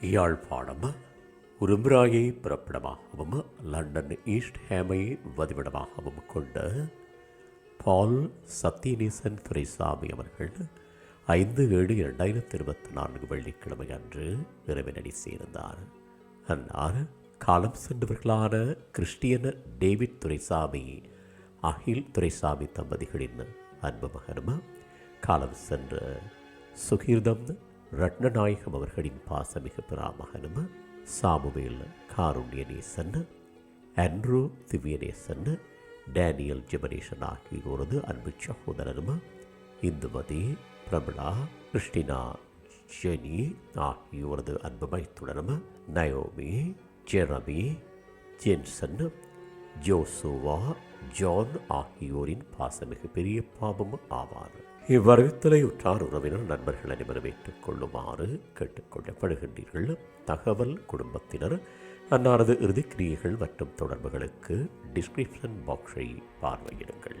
யாழ்ப்பாணம் உரும்பிராயை பிறப்பிடமாகவும் London east ஹேமை வதிவிடமாகவும் கொண்ட பால் சத்யநேசன் துரைசாமி அவர்கள் ஐந்து ஏழு இரண்டாயிரத்தி இருபத்தி நான்கு வெள்ளிக்கிழமை அன்று இறைவனடி சேர்ந்தார். அன்னார் காலம் சென்றவர்களான கிறிஸ்டியன் டேவிட் துரைசாமி அகில் துரைசாமி தம்பதிகளின் அன்பு மகனும் காலம் சென்ற சுகீர்தம் ரத்னநாயகம் அவர்களின் பாசமிகு பிராமகனும் சாமுவேல் காருண்யநேசன் ஆண்ட்ரூ திவ்யநேசன் டேனியல் ஜெபனேசன் ஆகியோரது அன்பு சகோதரனும் இந்துமதி பிரபலா கிறிஸ்டினா ஜெனி ஆகியோரது அன்பு மைத்துடனும் Naomi Jeremy Jensen Joshua John ஆகியோரின் பாசமிகு பெரிய பாபம் ஆவார் இவ்வரவித்தலை உற்றார் உறவினர் நண்பர்கள் அனைவரும் ஏற்றுக் கொள்ளுமாறு கேட்டுக்கொள்ளப்படுகின்றீர்கள். தகவல் குடும்பத்தினர் அன்னாரது இறுதிக்கிரியைகள் மற்றும் தொடர்புகளுக்கு டிஸ்கிரிப்ஷன் பாக்ஸை பார்வையிடுங்கள்.